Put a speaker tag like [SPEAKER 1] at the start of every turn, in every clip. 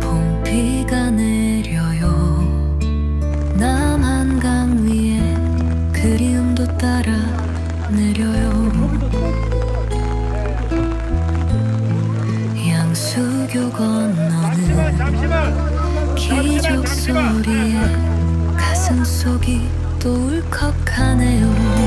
[SPEAKER 1] 봄비가 내려요. 남한강 위에 그리움도 따라 내려요 소리에 가슴 속이 또 울컥하네요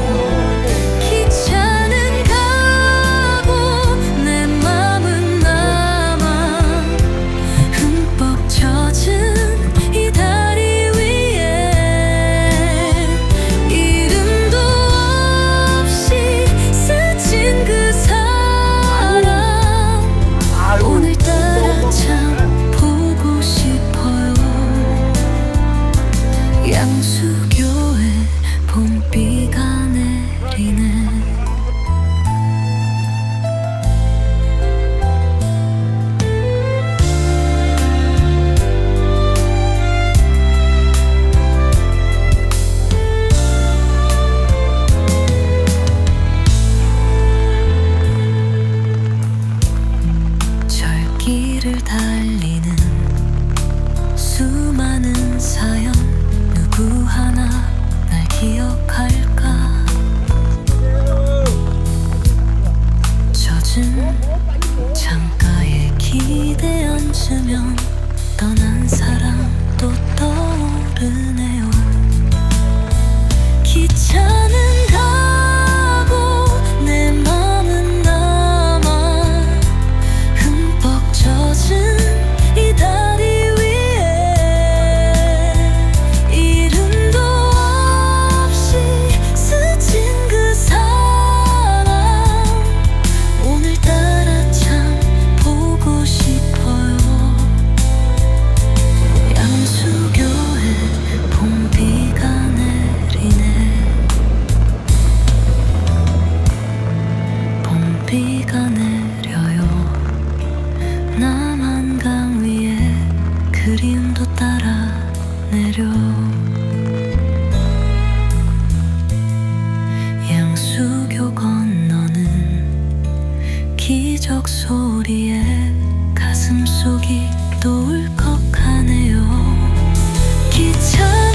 [SPEAKER 1] 하나 날 기억할까? 젖은 창가에 기대 앉으면 떠난 사람 또 떠오르네요. 기차 기적 소리에 가슴 속이 또 울컥하네요. 기차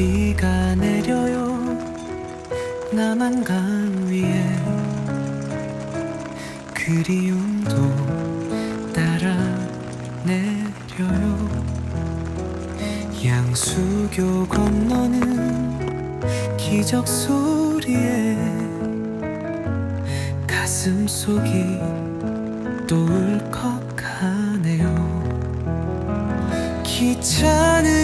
[SPEAKER 1] 비가
[SPEAKER 2] 내려요. 남한강 위에 그리움도 따라 내려요. 양수교 건너는 기적 소리에 가슴 속이 또 울컥하네요. 기차는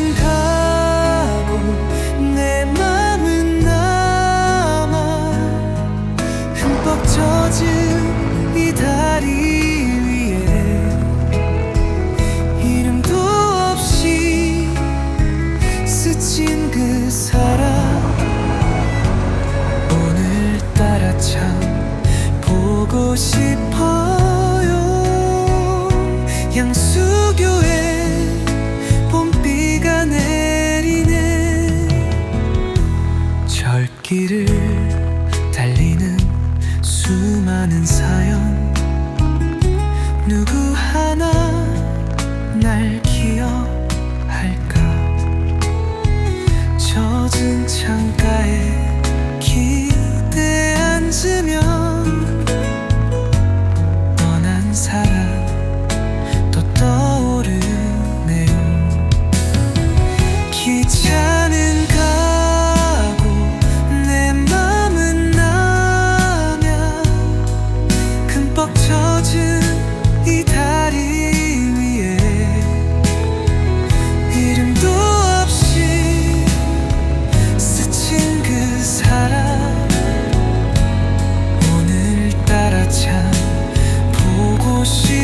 [SPEAKER 2] 스친 그
[SPEAKER 1] 사람 오늘따라 참 보고 싶어요. 양수교에 봄비가 내리네. 절길을